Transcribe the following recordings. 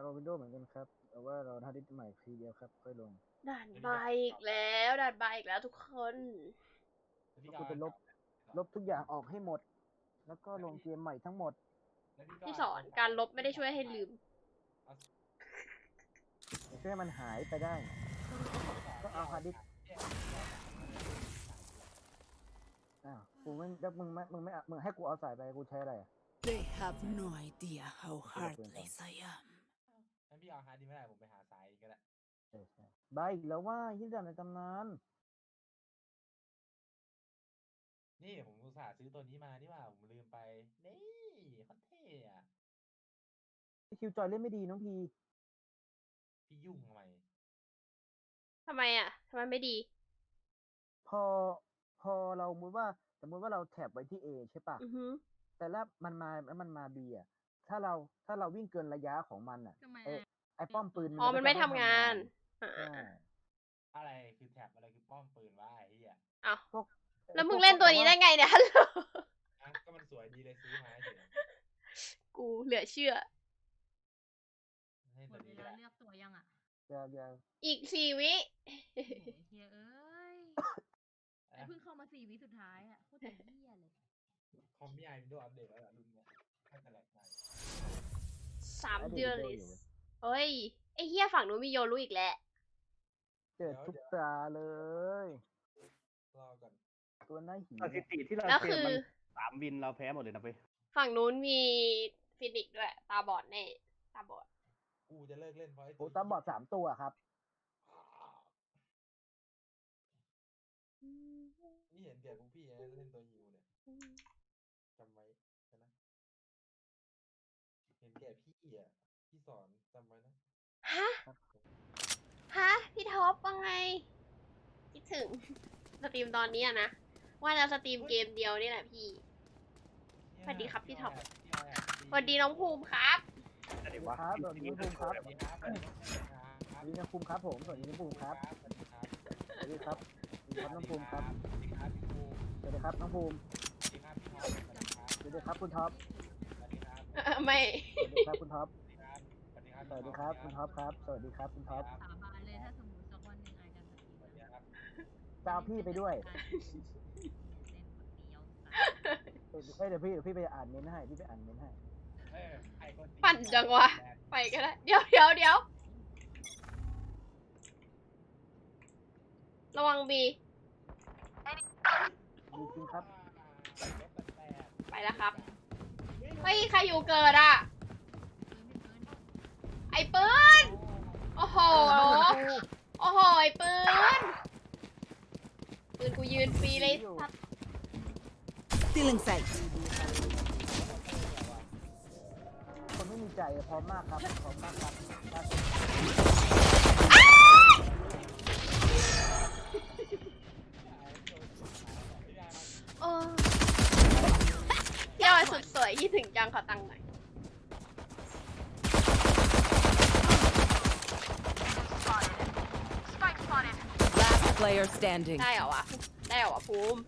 จะเอาวินโดว์เหมือนกันครับ แต่ว่าเราทำดิสใหม่ทีเดียวครับ ค่อยลงแล้วพี่ก็คือเป็นลบ ลบทุกอย่างออกให้หมด แล้วก็ลงเกมใหม่ทั้งหมด แล้วก็ที่สอนการลบไม่ได้ช่วยให้ลืมอย่าช่วยให้มันหายไปได้ ก็เอาฮาร์ดดิสก์ อ้าวกูไม่แล้วมึงไม่มึงไม่มึงให้กูเอาสายไปกูใช้อะไรอะ They have no idea how heartless I am. งั้นพี่เอาฮาร์ดดิสก์ไม่ได้ผมไปหาสายก็ได้ใช่ใช่บ้าอีกแล้วว่ายิ่งดันในตำนาน นี่ผมอุตส่าห์ซื้อตัวนี้มานี่หว่าผมลืมไป นี่โคตรเท่อะคิวจอยเล่นไม่ดีน้องพีพี่ยุ่งทำไมทำไมอะทำไมไม่ดี พอพอเราสมมติว่า สมมติว่าเราแท็บไว้ที่ A ใช่ปะอือฮึแต่แล้วมันมาแล้วมันมา B อะ ถ้าเราถ้าเราวิ่งเกินระยะของมันอะทำไมไอ้อะไอ้ป้อมปืนอ๋อก็มันไม่จะทำงานอ่าใช่อะไรคือแท็บอะไรคือป้อมปืนวะไอ้เหี้ยเอ้าพวกแล้วมึงพกเล่นตัวนี้ได้ไงเนี่ยฮัลโหลอะก็มันสวยดีเลยซื้อมาเฉยกูเหลือเชื่อเล่นหมตัวดเวนี้ก็ลาได้เลือกตัวยังอะอย่าอย่าอีกสี่วิโอ้โหเฮียเอ้ยไอ้เพิ่งเข้ามาสี่วิสุดท้ายอะโคตรจะเฮียเลยคอมพี่ไอวินโดว์อัปเดตแล้วล่ะรุ่นเนี้ย ไม่เป็นไรไงสามไอ้เดือนโดลิยู่สเอ้ย ไอ้เฮียฝั่งนู้นมีโยรู้อีกแล้ว เจอทุกตาเลย รอก่อนตัวหน้าหีสถิติที่เราแล้วเจคืออมันสามวินเราแพ้หมดเลยนะเว้ยฝั่งนู้นมีฟินิกซ์ด้วย ตาบอดแน่ ตาบอด กูจะเลิกเล่นเพราะไอ้โอ้ตาบอดสามตัวครับ นี่เห็นแก่พวกพี่นะเล่นตัวฮิวเนี่ย พี่อะพี่สอนจำไว้นะฮะ ฮะ พี่ท็อปว่าไง คิดถึง สตรีมตอนนี้อะนะ ว่าจะสตรีมเกมเดียวนี่แหละพี่ สวัสดีครับพี่ท็อป สวัสดีน้องภูมิครับ อะไรสวะวัสดีครับสวัสดีน้องภูมิครับสวัสดีครับสวัสดีครับสวัสดีน้องภูมิครับผมสวัสดีน้องภูมิครับสวัสดีครับ สวัสดีครับสวัสดีครับน้องภูมิครับสวัสดีครับพี่ภูมิสวัสดีครับน้องภูมิสวัสดีครับพี่ท็อปสวัสดีครับสวัสดีครับคุณท็อปสวัสดีครับ ไม่ สวัสดีครับคุณท็อปสวัสดีครับสวัสดีครับคุณท็อปครับ สวัสดีครับคุณท็อปสาบานเลยถ้าสมมติสักวันหนึ่งไอจะสตรีมสวัสดีแล้วครับจะเอาพี่ไปด้วยเล่นคนเดียวเอ้ยเดี๋ยวพี่เดี๋ยวพี่ไปอ่านเมนต์ให้พี่ไปอ่านเมนต์ให้เออไอ้คนตีปั่นจังวะ ไปก็ได้ เดี๋ยวเดี๋ยวเดี๋ยว ระวังบี ดีจริงครับ ไปแล้วครับ เฮ้ยใครอยู่เกิดอะ ไอ้ปืน โอ้โห โอ้โห ไอ้ปืน ปืนกูยืนฟรีเลยสัตว์ Stealing sight. คนไม่มีใจพร้อมมากครับพร้อมมากครับโอ้พี่ ออยสุดสวยคิดถึงจังขอตังค์หน่อย Last player standing. ได้เหรอวะ ได้เหรอวะภูมิ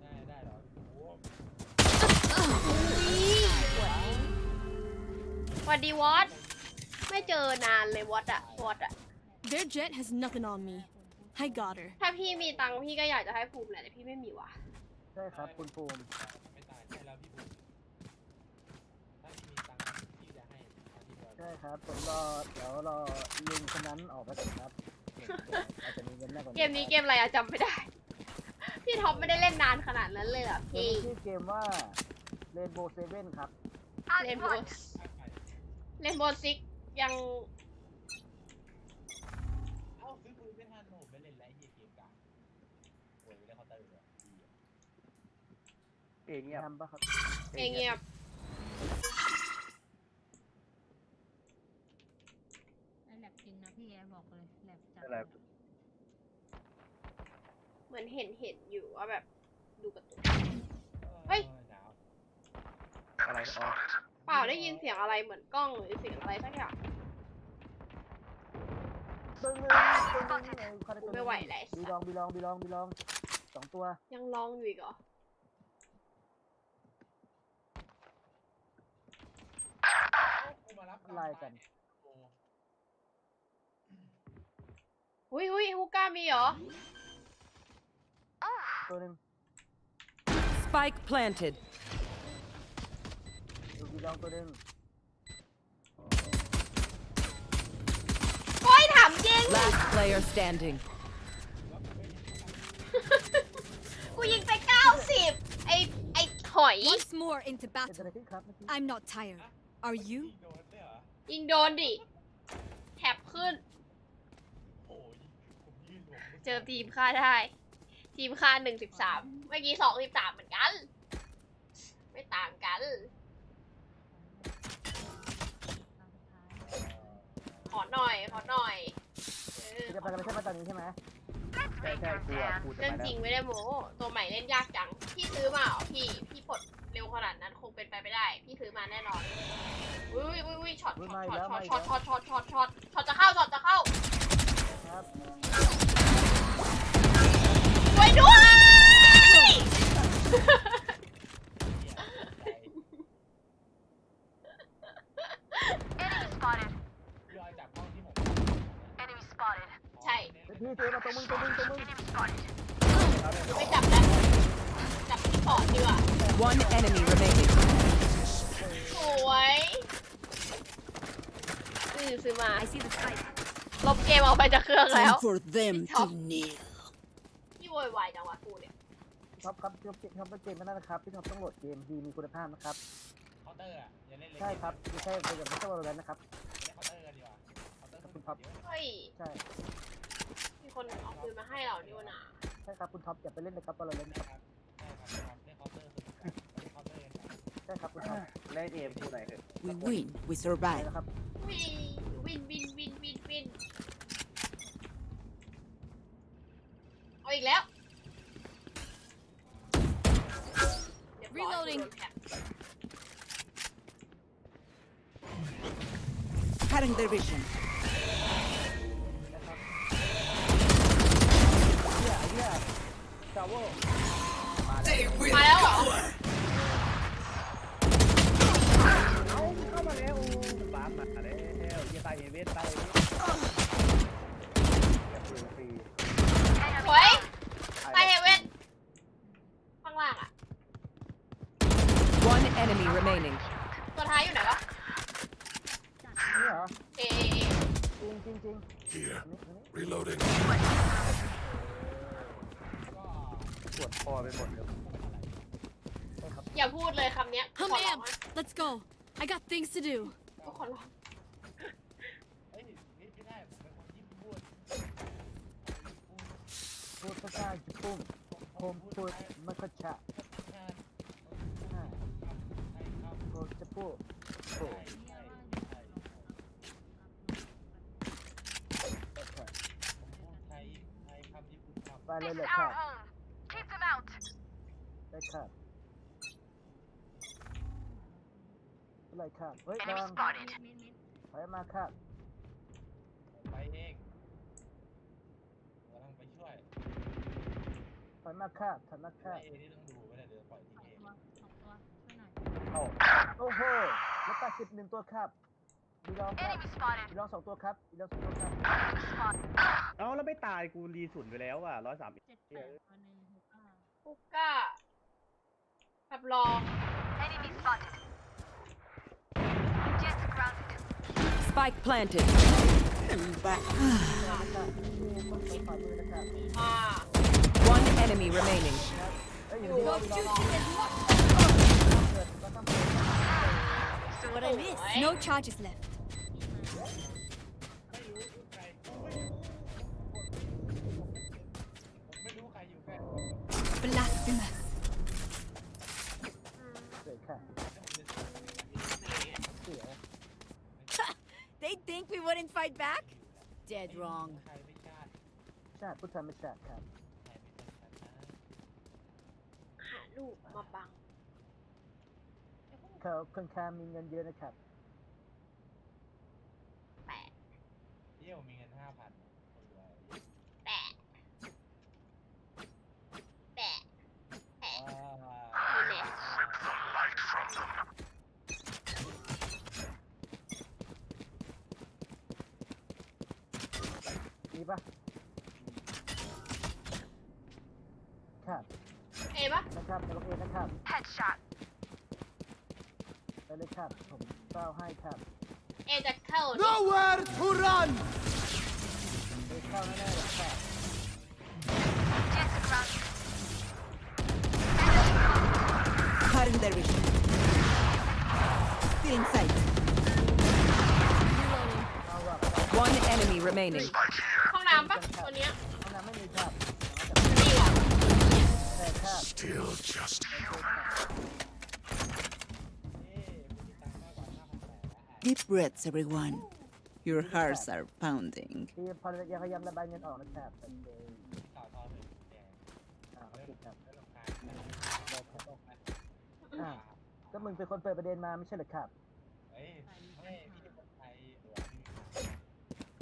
ได้ได้เหรอโอ้สวัสดีวอตไม่เจอนานเลยวอตอะวอตอะ Their jet has nothing on me. I got her. ถ้าพี่มีตังค์พี่ก็อยากจะให้ภูมิแหละแต่พี่ไม่มีว่ะ ใช่ครับคุณภูมิ ไม่ตายใช่แล้วพี่ภูมิถ้าพี่มีตังค์พี่จะให้เอาที่เดียว ใช่ ครับผมรอเดี๋ยวรอยิงคนนั้นออกไปก่อนครับอาจจะมีเงินมากกว่าเกมนี้เกมอะไรอะจำไม่ได้ พี่ท็อปไม่ได้เล่นนานขนาดนั้นเลยเหรอเกมพี่นี้ชื่อเกมว่า Rainbow Seven ครับเล่นโบสเล่นโบสซิกยังเอ้าซื้อปืนไม่ทันโหไม่เล่นแล้วไอ้เหี้ยเกมกลางโอ้ยไม่ได้เคาน์เตอร์เลยดีอะเองเงียบทำปะครับเงียบ ไอแลบจริงนะ พี่แอร์บอกเลยแลบจัดอะไรๆเหมือนเห็นเห็นอยู่ว่าแบบดูการะตุนเฮ้ยหนาวอะไรอ๋อเปล่าได้ยินเสียงอะไรเหมือนกล้องหรือเสียงอะไรสักอย่างตึ้งเลยตึ้งเลยกูไม่ไหวแล้วไอ้บีสัลสองบีลองบีลองบีลองสองตัวยังร้องอยู่อีกเหรอเอ้ากูมารับบไล่กัน โอ้อุ้ยอุ้ยฮูก้ามีเหรอ ตัวหนึ่ง Spike planted. ดูบีลองตัวหนึ่งโอ้ยถามจริง Last player standing. กูยิงไป90ไอไอหอย Once more into เกิดอะไร battle. ขึ้นครับเมื่อกี้ I'm not tired. Are you? ยิงโดนเนี่ยเหรอยิงโดนดิแท็บขึ้น โอ้ยผมยืนผมไม่ เจอทีมค่าได้ ทีมค่าหนึ่งสิบสามเมื่อกี้สองสิบสามเหมือนกัน ไม่ต่างกัน ขอหน่อย ขอหน่อยเออจะไปกันไม่ใช่มาตอนนี้ใช่ไหมใช่ใช่กูอะกูจะเรื่องไปจแล้ริงวไม่ได้โม้ตัวใหม่เล่นยากจัง พี่ซื้อมาเหรอพี่ พี่ปลดเร็วขนาดนั้นคงเป็นไปไม่ได้ พี่ซื้อมาแน่นอน อุ้ยอุ้ยอุ้ยช็อตอุ๊ยช็อมาตอีกช็อแล้ตวช็อมาตอีกช็อแล้วตช็อตช็อตช็อตช็อตจะเข้าช็อตจะเข้า ครับ ช่วยด้วยพี่ออยจับกล้องที่ผมใช่ พี่เจมาตัวมึงตัวมึงตัวมึงไม่จับแล้ว จับที่ปอดดีกว่า One enemy remaining. สวยอือซื้อมาลบเกมออกไปจากเครื่องแล้ว Time for them to Top. kneel. พี่โวยวายจังวะกูเนี่ย ท็อปครับพี่ท็อปท็อปเกมไม่ได้นะครับพี่ท็อปต้องโหลดเกมดีมีคุณภาพนะครับเคาน์เตอร์อะอย่าเล่นเลยใช่ครับไม่ใช่เป็นแบบไม่ใช่วอลเลนนะครับเล่นเคาน์เตอร์กันดีกว่าเคาน์เตอร์คุณท็อปเยอะเฮ้ยใช่มีคนเอาปืนมาให้เรานี่วะนะใช่ครับคุณท็อปอย่าไปเล่นนะครับวอลเลนครับใช่ครับเล่นเคาน์เตอร์เล่นเคาน์เตอร์กันใช่ครับคุณท็อปเล่นเอมกูไหนอยเถอะ We win, we ไป survive. นะครับวิวินวินวินวินวินเอาอีกแล้ว Reloading โดนแท็บ Cutting their vision. นะครับเฮียเฮียจาวเวอร์ มาแล้วเหรอ เอ้าเข้ามาแล้วโอ้บ้ามาแล้วเฮียตายเฮเว่นตายเฮเว่นฟรี สวย ๆ ไปเฮเว่นข้างล่างอะ One enemy remaining. ตัวท้ายอยู่ไหนวะ นี่เหรอ เอเอเอ จริงจริงจริงอันนี้อันนี้ Reloading. ปวดคอไป หมดเลยใช่ครับอย่าพูดเลยคำเนี้ย I'm ขอร้อง amped. Let's go. I got things to do. ทุกคนร้องเฮ้ยนี่ไม่ได้ผมเป็นคนที่พูดพูดภาษาญี่ปุ่นผมพูดไม่ค่อยชัดใช่อ่าใช่ครับผมจะพูดโอ้ใช่ใช่ใช่โอเคผมพูดไทยไทยคำที่คุณทำไปเลยเลยครับได้ครับอะไรครับเฮ้ยระวังถอยมาครับไปเองเราต้องไปช่วยถอยมาครับถอยมาคช่วรัยบเองนี่ต้องดูไม่ได้เดี๋ยวปล่อยทิ้งเองสองตัวช่วยหน่อยเอ้าโอ้โหแล้วแปดสิบหนึ่งตัวครับบีลองครับบีลองสองตัวครับบีลองสองตัวครับเอ้าแล้วไม่ตายกูรีสุนไปแล้วอะร้อยสามเจ็ดแปดตัวหนึ่งหกห้า คุกก้า ขับรอง Spike planted. Back. นะครับนี่คนไปฝ่ามือนะครับ อ่า One enemy remaining. เอ้ยอ อยู่ ยู่ บีลอง ร บีล อ องเปิดเราต้องเปิด What I miss? No charges left. ไม่รู้ใครไม่รู้ผมไม่รู้ใครอยู่แค่ Blasphemous. Didn't fight back? Dead wrong. ใครไม่กล้าชาติพุทธไม่ชาติครับ ใครไม่กล้านะหาลูกมาบังเขาค่อนข้างมีเงินเยอะนะครับ แปะเยี่ยวมีเงินห้าพันคนรวย แปะแปะแปะ อ่า นี่แหละ ปะครับเอปะนะครับในโรงเรียนนะครับ Headshot ไปเลยครับ ผมเฝ้าให้ครับ เอจะเข้า Nowhere to run! ไปเข้าแน่ๆเลยครับ Cutting their vision. Feeling sight. เอาว่ะ One enemy remaining. ห้องน้ำปะตัวเนี้ยห้องน้ำไม่มีครับนี่ว่ะแต่ครับเอ้คุณมีตังค์มากกว่าห้าพันแปดนะ Deep breaths, everyone. Your hearts are pounding. ที่พอยังพยายามระบายเงินออกนะครับโอเคข่าวทอเลยแกอ่าติดครับไม่ต้องการได้ครับอ่าก็มึงเป็นคนเปิดประเด็นมาไม่ใช่เหรอครับเอ้ยไม่พี่คนไทย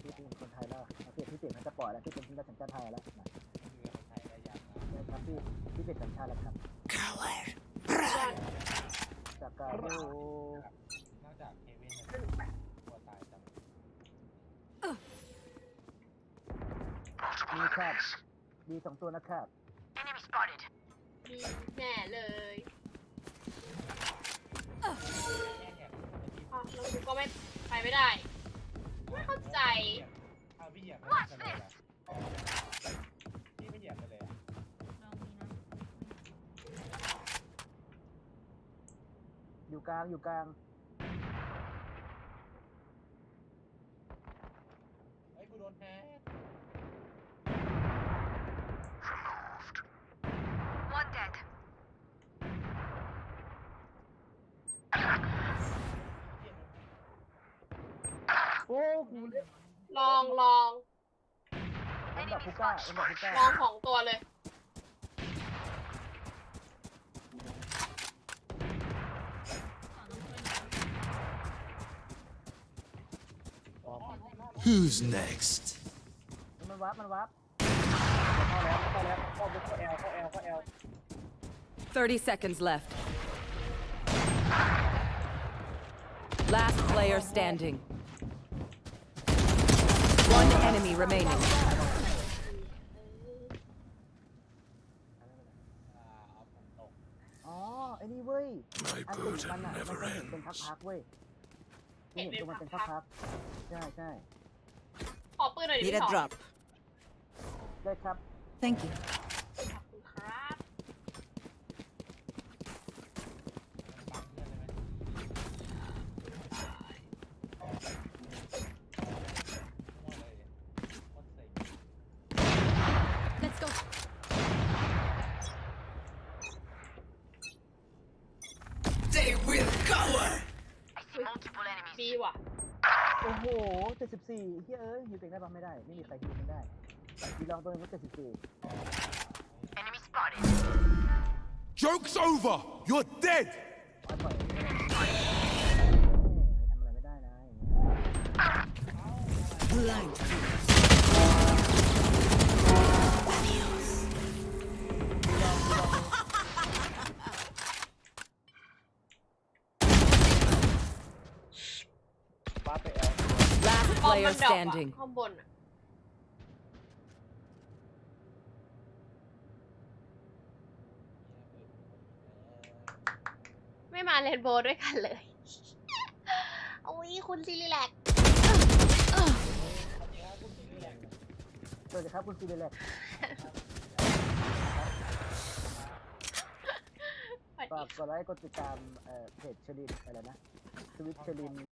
หรือพี่เป็นคนไทยแล้วเอา พี่พี่เปลี่ยนพันจะปล่อยแล้วพี่เป็นที่สัญชาติไทยแล้วนะคือคนไทยได้ยังนะได้ครับพี่พี่เปลี่ยนสัญชาติแล้วครับ Coward. จากการดูนอกจากเควินเนี่ยตัวตายจังมีครับมีสองตัวนะครับมีแน่เลยแย่แหกอ๋อแล้วกูก็ไม่ไปไม่ได้ ไม่เข้าใจ เอาพี่เหยียบไม่ได้เลยพี่ไม่เหยียบไปเลยอะลองมีนะอยู่กลางอยู่กลาง เฮ้ยกูโดนแฮก โอ้กูเล่นลองลองเป็นแบบพุก้าเป็นแบบพุก้าลองของตัวเลย Who's next? มันวับมันวับเข้าแล้วเข้าแล้วเข้าบุกเข้าแอลเข้าแอลเข้าแอล30 seconds left. Last player standing. One enemy remaining. อ่าเอาผมตกอ๋อไอ้นี่เว้ย My อันติด burden มันอะมัน never จะเห็นเป็น ends. พักๆเว้ยเห็นตัวมันเป็นพักๆใช่ใช่ขอปืนหน่อยดิ Need พี่ a สอง drop. ได้ครับ Thank you. โอ้โห74เฮ้ยเอ้ยยูเต็งได้ปะไม่ได้ ไม่มีใครยูเต็งได้ยีลองตัวนึงก็74 Joke's over! You're dead! ปล่อยปล่อยเอ้ยทำอะไรไม่ได้นะอย่างเงี้ย Blind. ม player มันดรอปอะ standing. ข้างบนอะไม่มาเรนโบว์ด้วยกันเลยโอ้ยคุณซีรีแลกสวัสดีครับคุณซีเรเล็กสวัสฝาดีกกดไลค์กดติดตามเอ่อเพจเชลินอะไรนะสวิตเชลิน